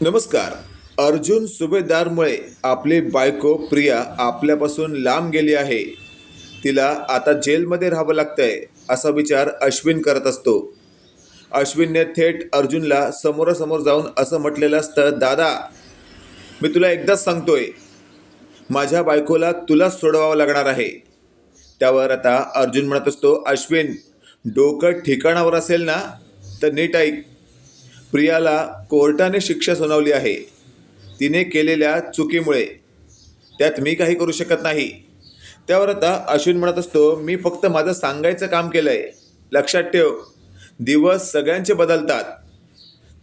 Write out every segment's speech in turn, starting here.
नमस्कार. अर्जुन सुभेदारमुळे आपली बायको प्रिया आपल्यापासून लांब गेली आहे. तिला आता जेलमध्ये राहावं लागतंय असा विचार अश्विन करत असतो. अश्विनने थेट अर्जुनला समोरासमोर जाऊन असं म्हटलेलं असतं दादा मी तुला एकदाच सांगतोय माझ्या बायकोला तुलाच सोडवावं लागणार आहे. त्यावर आता अर्जुन म्हणत असतो अश्विन डोकं ठिकाणावर असेल ना तर नीट ऐक. प्रियाला कोर्टाने शिक्षा सुनावली आहे. तिने केलेल्या चुकीमुळे. त्यात मी काही करू शकत नाही. त्यावर आता अश्विन म्हणत असतो मी फक्त माझं सांगायचं काम केलं आहे लक्षात ठेव. दिवस सगळ्यांचे बदलतात.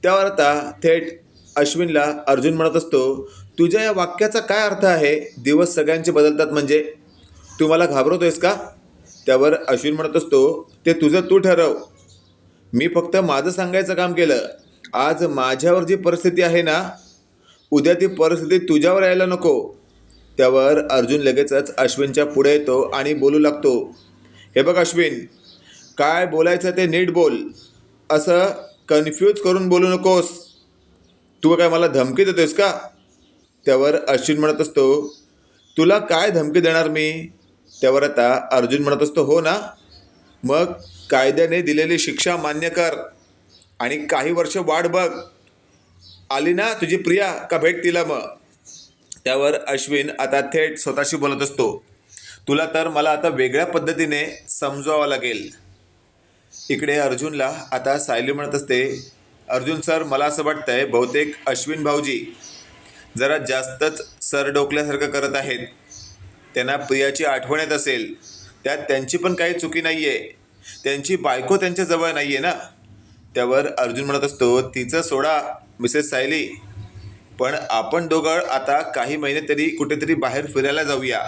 त्यावर आता थेट अश्विनला अर्जुन म्हणत असतो तुझ्या या वाक्याचा काय अर्थ आहे? दिवस सगळ्यांचे बदलतात म्हणजे? तू मला घाबरवतोयस का? त्यावर अश्विन म्हणत असतो ते तुझं तू ठरव. मी फक्त माझं सांगायचं काम केलं. आज माझ्यावर जी परिस्थिती आहे ना उद्या ती परिस्थिती तुझ्यावर यायला नको. त्यावर अर्जुन लगेचच अश्विनच्या पुढे येतो आणि बोलू लागतो. हे बघ अश्विन काय बोलायचं ते नीट बोल. असं कन्फ्यूज करून बोलू नकोस. तू काय मला धमकी देतोयस का? त्यावर अश्विन म्हणत असतो तुला काय धमकी देणार मी? त्यावर आता अर्जुन म्हणत असतो हो ना. मग कायद्याने दिलेली शिक्षा मान्य कर. आणि काही वर्ष वाट बघ. आली ना तुझी प्रिया का भेट तिला मग? त्यावर अश्विन आता थेट स्वतःशी बोलत असतो. तुला तर मला आता वेगळ्या पद्धतीने समजवावं लागेल. इकडे अर्जुनला आता सायली म्हणत असते अर्जुन सर मला असं वाटतंय बहुतेक अश्विन भाऊजी जरा जास्तच सर डोकल्यासारखं करत आहेत. त्यांना प्रियाची आठवण येत असेल. त्यात त्यांची पण काही चुकी नाही आहे त्यांची बायको त्यांच्याजवळ नाही आहे ना? त्यावर अर्जुन म्हणत असतो तिचं सोडा मिसेस सायली. पण आपण दोघं आता काही महिने तरी कुठेतरी बाहेर फिरायला जाऊया.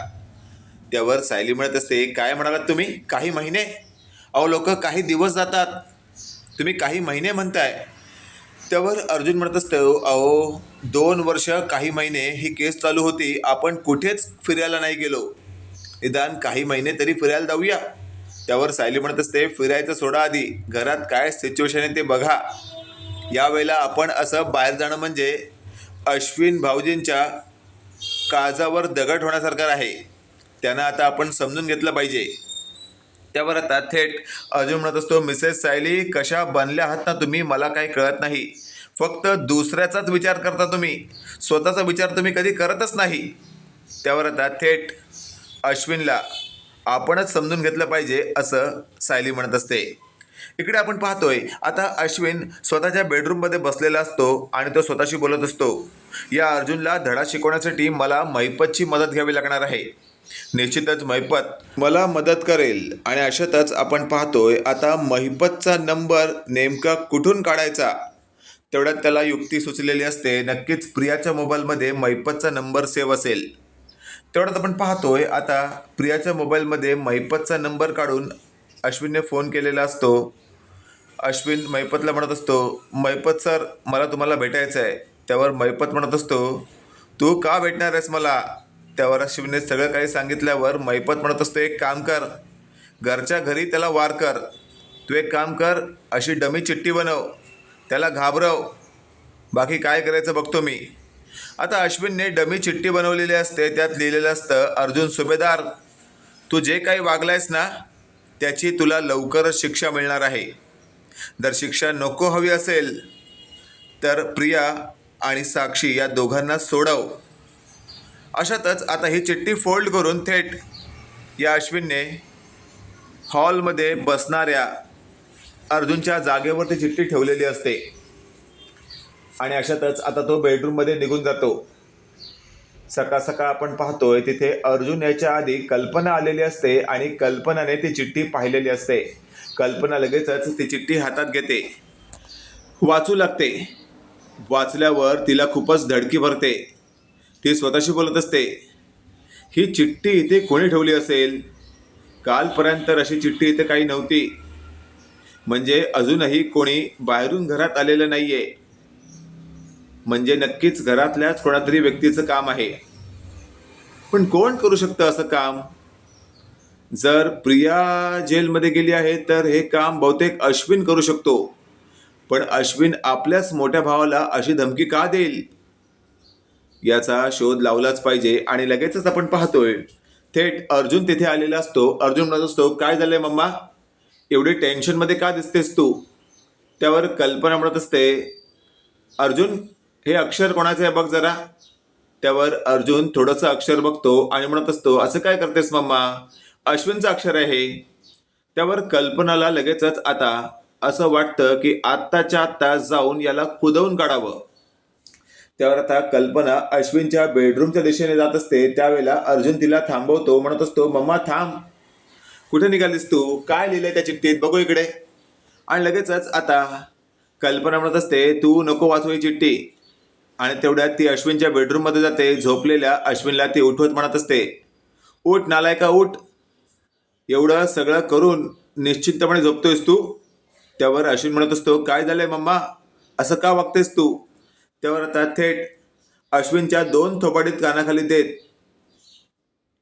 त्यावर सायली म्हणत असते काय म्हणालात तुम्ही? काही महिने? अहो लोक काही दिवस जातात. तुम्ही काही महिने म्हणताय. त्यावर अर्जुन म्हणत असतो अहो दोन वर्ष काही महिने ही केस चालू होती. आपण कुठेच फिरायला नाही गेलो. निदान काही महिने तरी फिरायला जाऊया. त्यावर सायली म्हणत असते फिरायचं सोडा आधी. घरात काय सिच्युएशन आहे ते बघा. यावेळेला आपण असं बाहेर जाणं म्हणजे अश्विन भाऊजींच्या काळजावर दगड होण्यासारखं आहे. त्यांना आता आपण समजून घेतलं पाहिजे. त्यावर आता थेट अर्जुन म्हणत असतो मिसेस सायली कशा बनल्या आहात ना तुम्ही? मला काही कळत नाही. फक्त दुसऱ्याचाच विचार करता तुम्ही. स्वतःचा विचार तुम्ही कधी करतच नाही. त्यावर आता थेट अश्विनला आपणच समजून घेतलं पाहिजे असं सायली म्हणत असते. इकडे आपण पाहतोय आता अश्विन स्वतःच्या बेडरूममध्ये बसलेला असतो आणि तो स्वतःशी बोलत असतो. या अर्जुनला धडा शिकवण्यासाठी मला महिपतची मदत घ्यावी लागणार आहे. निश्चितच महिपत मला मदत करेल आणि अशातच आपण पाहतोय आता महिपतचा नंबर नेमका कुठून काढायचा? तेवढ्यात त्याला युक्ती सुचलेली असते नक्कीच प्रियाच्या मोबाईलमध्ये महिपतचा नंबर सेव्ह असेल. तेवढ्यात आपण पाहतोय आता प्रियाच्या मोबाईलमध्ये महिपतचा नंबर काढून अश्विनने फोन केलेला असतो. अश्विन महिपतला म्हणत असतो महिपत सर मला तुम्हाला भेटायचं आहे. त्यावर महिपत म्हणत असतो तू का भेटणार आहेस मला? त्यावर अश्विनने सगळं काही सांगितल्यावर महिपत म्हणत असतो एक काम कर घरच्या घरी त्याला वार कर. तू एक काम कर अशी डमी चिठ्ठी बनव त्याला घाबरव. बाकी काय करायचं बघतो मी. आता अश्विनने डमी चिठ्ठी बनवलेली असते त्यात लिहिलेलं असतं अर्जुन सुभेदार तू जे काही वागलायस ना त्याची तुला लवकरच शिक्षा मिळणार आहे. जर शिक्षा नको हवी असेल तर प्रिया आणि साक्षी या दोघांना सोडव. अशातच आता ही चिठ्ठी फोल्ड करून थेट या अश्विनने हॉलमध्ये बसणाऱ्या अर्जुनच्या जागेवरती चिठ्ठी ठेवलेली असते. आणि अशातच आता तो बेडरूममध्ये निघून जातो. सकाळ सकाळ आपण पाहतोय तिथे अर्जुन याच्या आधी कल्पना आलेली असते आणि कल्पनाने ती चिठ्ठी पाहिलेली असते. कल्पना लगेचच ती चिठ्ठी हातात घेते. वाचू लागते. वाचल्यावर तिला खूपच धडकी भरते. ती स्वतःशी बोलत असते. ही चिठ्ठी इथे कोणी ठेवली असेल? कालपर्यंत अशी चिठ्ठी इथे काही नव्हती. म्हणजे अजूनही कोणी बाहेरून घरात आलेलं नाही आहे म्हणजे नक्कीच घरातल्याच कोणातरी व्यक्तीचं काम आहे. पण कोण करू शकतं असं काम? जर प्रिया जेलमध्ये गेली आहे तर हे काम बहुतेक अश्विन करू शकतो. पण अश्विन आपल्याच मोठ्या भावाला अशी धमकी का देईल? याचा शोध लावलाच पाहिजे आणि लगेचच आपण पाहतोय. थेट अर्जुन तिथे आलेला असतो. अर्जुन म्हणत असतो काय झालंय मम्मा? एवढी टेन्शनमध्ये का दिसतेस तू? त्यावर कल्पना म्हणत असते अर्जुन हे अक्षर कोणाचं आहे? बघ जरा. त्यावर अर्जुन थोडंसं अक्षर बघतो आणि म्हणत असतो असं काय करतेस मम्मा? अश्विनचं अक्षर आहे त्यावर कल्पनाला लगेचच आता असं वाटतं की आत्ताच्या आत्ता जाऊन याला कुदवून काढावं. त्यावर आता कल्पना अश्विनच्या बेडरूमच्या दिशेने जात असते. त्यावेळेला अर्जुन तिला थांबवतो म्हणत असतो मम्मा थांब. कुठे निघालीस तू? काय लिहिलंय त्या चिठ्ठीत? बघू इकडे. आणि लगेचच आता कल्पना म्हणत असते तू नको वाचू ही चिठ्ठी. आणि तेवढ्यात ती अश्विनच्या बेडरूममध्ये जाते झोपलेल्या अश्विनला ती उठवत म्हणत असते उठ नालायका उठ. एवढं सगळं करून निश्चिंतपणे झोपतोयस तू? त्यावर अश्विन म्हणत असतो काय झालंय मम्मा? असं का वागतेस तू? त्यावर आता थेट अश्विनच्या दोन थोपाडीत कानाखाली देत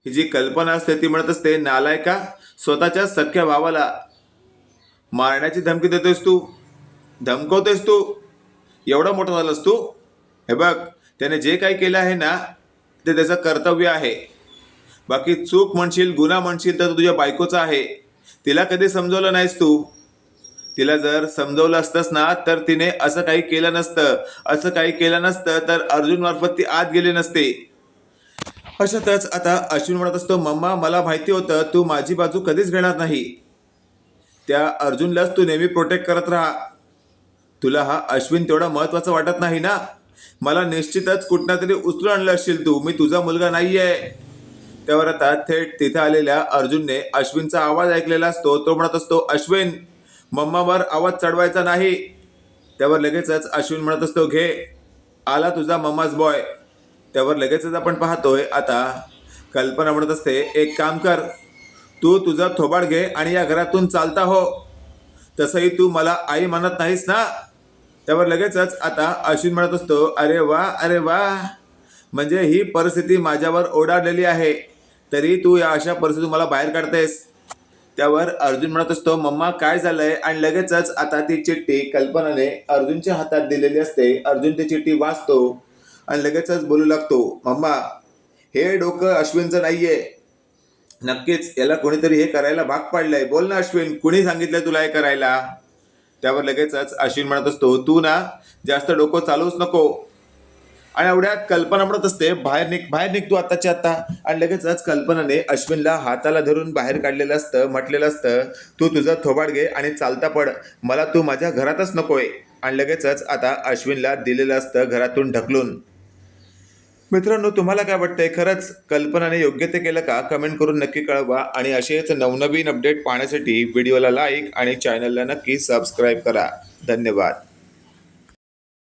ही जी कल्पना असते ती म्हणत असते नालायका स्वतःच्या सख्या भावाला मारण्याची धमकी देतोयस तू? धमकवतोयस तू? एवढा मोठा झालास तू? हे बघ त्याने जे काही केलं आहे ना ते त्याचं कर्तव्य आहे. बाकी चूक म्हणशील गुन्हा म्हणशील तर तुझ्या बायकोचा आहे. तिला कधी समजवलं नाहीस तू? तिला जर समजवलं असतंस ना तर तिने असं काही केलं नसतं. असं काही केलं नसतं तर अर्जुन मार्फत ती आत गेली नसते. अशातच आता अश्विन म्हणत असतो मम्मा मला माहिती होतं तू माझी बाजू कधीच घेणार नाही. त्या अर्जुनलाच तू नेहमी प्रोटेक्ट करत राहा. तुला हा अश्विन तेवढा महत्त्वाचा वाटत नाही ना? मला निश्चितच कुठना तरी उचलून आणलं असशील तू. मी तुझा मुलगा नाहीये. त्यावर आता थेट तिथे आलेल्या अर्जुनने अश्विनचा आवाज ऐकलेला असतो. तो म्हणत असतो अश्विन मम्मावर आवाज चढवायचा नाही. त्यावर लगेचच अश्विन म्हणत असतो घे आला तुझा मम्माज बॉय त्यावर लगेचच आपण पाहतोय आता कल्पना म्हणत असते एक काम कर तू तुझा थोबाड घे आणि या घरातून चालता हो. तसंही तू मला आई मानत नाहीस ना? त्यावर लगेचच आता अश्विन म्हणत असतो अरे वा अरे वा. म्हणजे ही परिस्थिती माझ्यावर ओढाडलेली आहे. तरी तू या अशा परिस्थितीतून मला बाहेर काढतेस. त्यावर अर्जुन म्हणत असतो मम्मा काय झालंय? आणि लगेचच आता ती चिठ्ठी कल्पनाने अर्जुनच्या हातात दिलेली असते. अर्जुन ती चिठ्ठी वाचतो आणि लगेचच बोलू लागतो मम्मा हे डोकं अश्विनचं नाहीये. नक्कीच याला कोणीतरी हे करायला भाग पाडलंय. बोल ना अश्विन कुणी सांगितलंय तुला हे करायला? त्यावर लगेचच अश्विन म्हणत असतो तू ना जास्त डोकं चालवूच नको. आणि एवढ्यात कल्पना म्हणत असते बाहेर निघ बाहेर निघ तू आत्ताच्या आत्ता. आणि लगेचच कल्पनाने अश्विनला हाताला धरून बाहेर काढलेलं असतं म्हटलेलं असतं तू तुझं थोबाड घे आणि चालता पड मला तू माझ्या घरातच नकोय. आणि लगेचच आता अश्विनला दिलेलं असतं घरातून ढकलून. मित्रांनो तुम्हाला काय वाटतंय? खरंच कल्पनाने योग्य ते केलं का? कमेंट करून नक्की कळवा आणि असेच नवनवीन अपडेट पाहण्यासाठी व्हिडिओला लाईक आणि चॅनलला नक्की सबस्क्राईब करा. धन्यवाद.